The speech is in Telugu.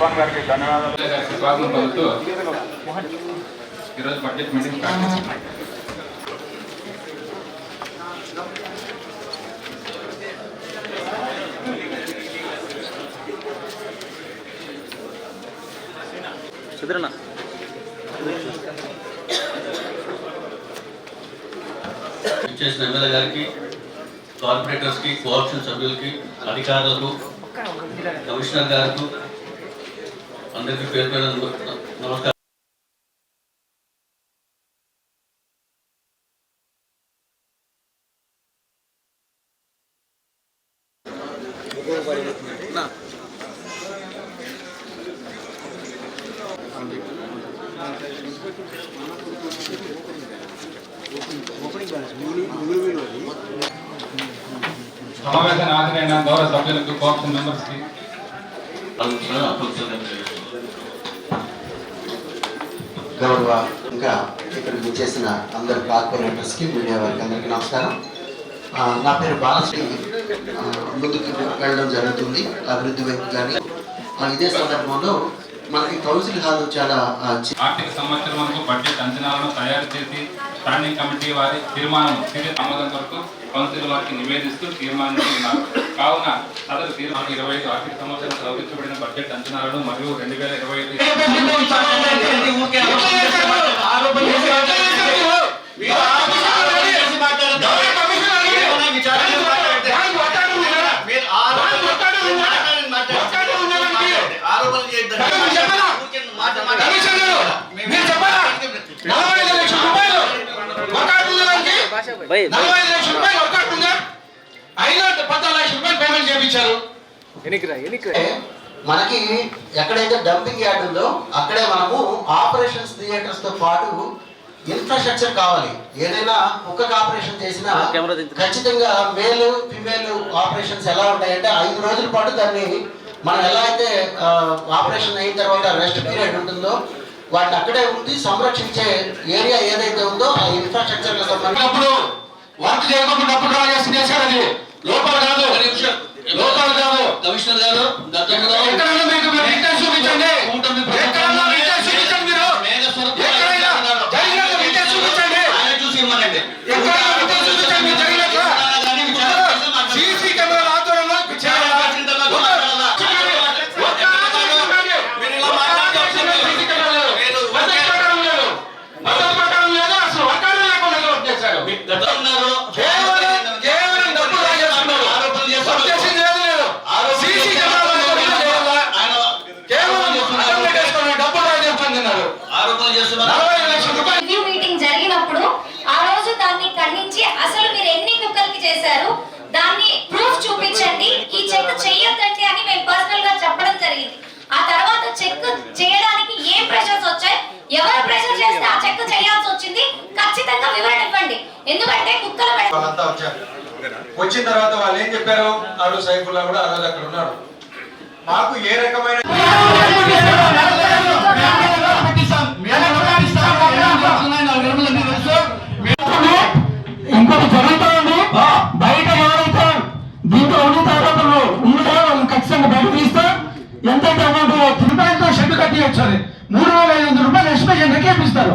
ఇర్ఫాన్ గారికి ధన్యవాదాలు. ఈరోజు బడ్జెట్ మీటింగ్ స్టార్ట్ చేస్తున్నాం సుధరణ ఇచ్చేసిన ఎమ్మెల్యే గారికి కార్పొరేటర్స్కి కోఆప్షన్ సభ్యులకి అధికారులకు కమిషనర్ గారికి అందరికీ పేరు పేరు నమస్కారం సమావేశాన్ని హాజరైన గౌరవ సభ్యులకు కోఆప్షన్ మెంబర్స్కి. గౌరవ ఇంకా ఇక్కడికి చేసిన అందరు కార్పొరేటర్స్ మీడియా వారికి అందరికీ నమస్కారం. నా పేరు బాలశ్రీ. ముందుకు వెళ్ళడం జరుగుతుంది అభివృద్ధి వైపు కానీ. ఆ, ఇదే సందర్భంలో మనకి కౌన్సిల్ హాల్ చాలా ఆర్థిక సంవత్సరం వరకు బడ్జెట్ అంచనాలను తయారు చేసి స్టాండింగ్ కమిటీ వారి తీర్మానం తిరిగి ఆమోదం కొరకు కౌన్సిల్ వారికి నివేదిస్తూ తీర్మానిస్తున్నారు కావున సదరు తీర్మానం ఇరవై ఐదు ఆర్థిక సంవత్సరం సవరించబడిన బడ్జెట్ అంచనాలను మరియు రెండు వేల ఇరవై ఐదు నలభై ఐదు లక్షల రూపాయలు వర్కౌట్ ఉందా ఐదు పద్నాలుగు లక్షల రూపాయలు పేమెంట్ చేయించారు ఎనికిరా ఎనికిరా. మనకి ఎక్కడైతే డంపింగ్ యార్డ్ ఉందో అక్కడే మనము ఆపరేషన్స్ థియేటర్స్తో పాటు ఇన్ఫ్రాస్ట్రక్చర్ కావాలి. ఏదైనా కుక్కకి ఆపరేషన్ చేసినా. ఖచ్చితంగా మేలు ఫిమేల్ ఆపరేషన్స్ ఎలా ఉంటాయంటే ఐదు రోజుల పాటు దాన్ని మనం ఎలా అయితే ఆపరేషన్ అయిన తర్వాత రెస్ట్ పీరియడ్ ఉంటుందో వాటిని అక్కడే ఉండి సంరక్షించే ఏరియా ఏదైతే ఉందో ఆ ఇన్ఫ్రాస్ట్రక్చర్ సంబంధించి. అప్పుడు వర్క్ చేయకుండా డబ్బులు డ్రా చేసి చేశారు అది. లోపల కాదు. లోపల కాదు. కమిషనర్ గారు చూపించండి. చూపించండి మీరు. చూసి ఇవ్వనండి కేవలం కేవలం. ఆరోపణలు చేస్తున్నారు. చేసింది లేదు. సీసీ కేవలం. ఆరోపణలు చేస్తున్నారు. నలభై లక్షల రూపాయలు. రివ్యూ మీటింగ్ జరిగినప్పుడు ఆ రోజు దాన్ని ఖండించి అసలు మీరు ఎన్ని కుక్కలకి చేశారు? దాన్ని ప్రూఫ్ చూపించండి. ఈ చెక్ అని మేము పర్సనల్గా చెప్పడం జరిగింది. ఆ తర్వాత చెక్ చేయడానికి ఏం ప్రెషర్స్ వచ్చాయి? ఎవరు ప్రెషర్ చేస్తే ఆ చెక్ చేయాల్సి వచ్చింది ఖచ్చితంగా వివరణ ఇవ్వండి. ఎందుకంటే కుక్కల వచ్చిన తర్వాత వాళ్ళు ఏం చెప్పారు? ఆ రోజు సైఫుల్లా కూడా ఆ రోజు అక్కడ ఉన్నాడు. మాకు ఏ రకమైన ఇంకొక జరుగుతా ఉంది బయట ఎవరైతే దీంట్లో ఉన్న తర్వాత ఉంటే వాళ్ళని ఖచ్చితంగా బయట తీస్తే. ఎంతైతే అమౌంట్ రూపాయలతో షెడ్ కట్టి వచ్చారు మూడు వేల ఐదు వందల రూపాయలు ఎస్టిమేషన్ లెక్కేపిస్తారు